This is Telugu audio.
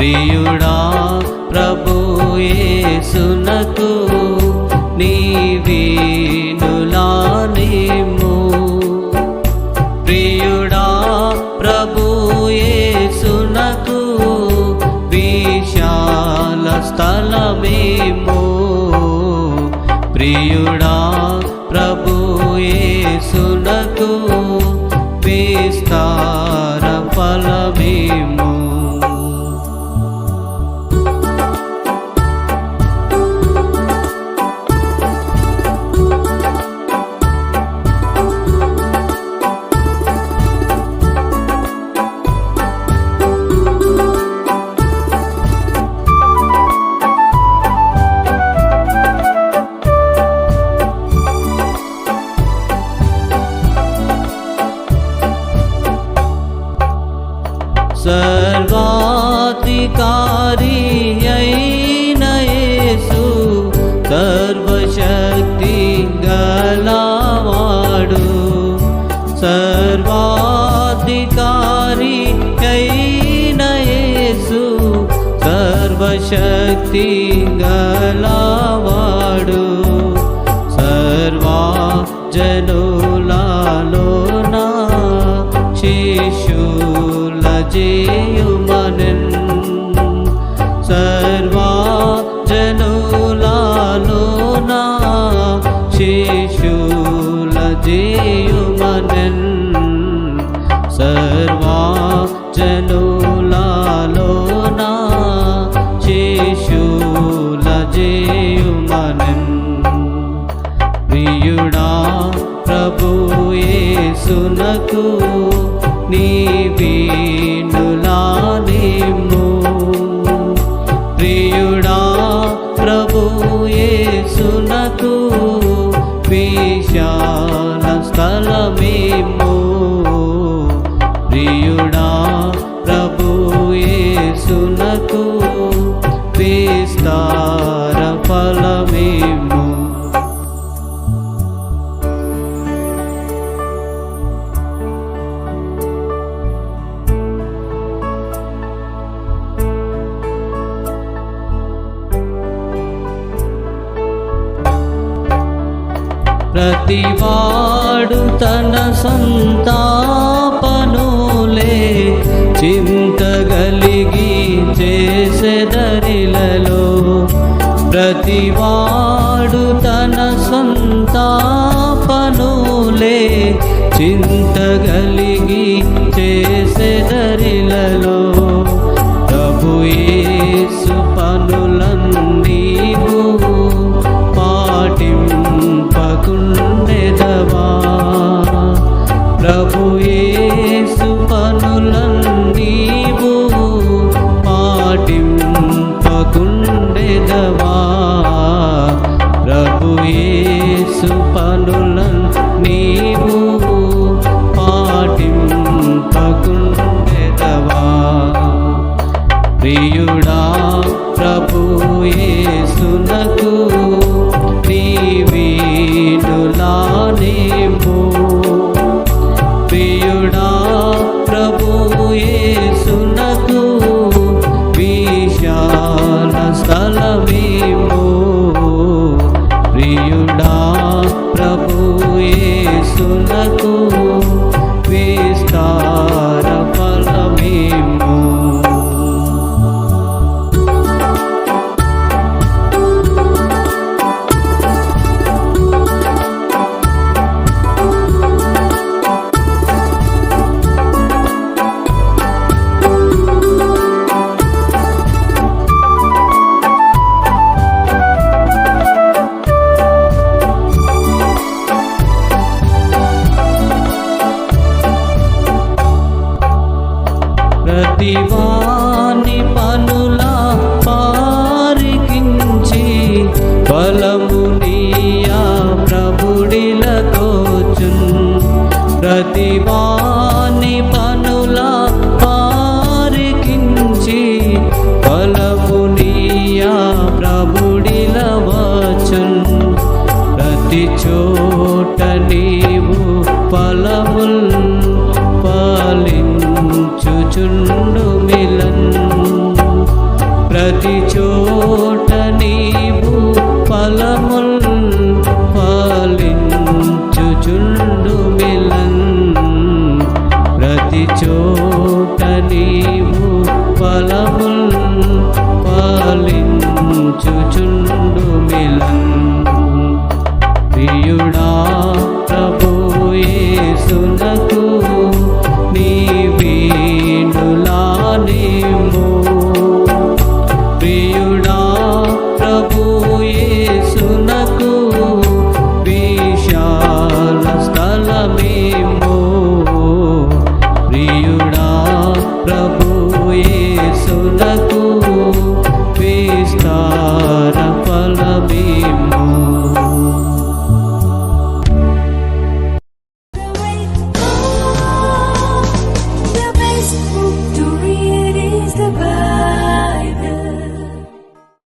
ప్రియుడా ప్రభుయేసునకు నీవీనులా నీము ప్రియుడా ప్రభుయేసునకు విశాల స్థలమేమో. ప్రియుడా సర్వాధికారి అయిన యేసు సర్వశక్తి గలవాడు. సర్వాధికారి అయిన యేసు సర్వశక్తి గలవాడు. సర్వా జనులాలోనా శిశుల చేయుమనన్ చేయుమనన్ సర్వా జనులాలోనా శిశుల చేయుమనన్ ప్రియుడా ప్రభుయేసునకు నీవీనులానేమో స్థలమేమో ప్రియుడా ప్రభుయేసునకు విస్తార ఫలమేమో. ప్రతివాడు తన సంతాపనులే చింతగలిగి చేసెదరిలలో ప్రతివాడు తన సంతాపనులే చింతగలిగి చే me. ప్రతి చోట నీవు ఫలముల్ పాలించుచుండు మిలన్. ప్రతి చోట నీవు ఫలముల్ పాలించుచుండు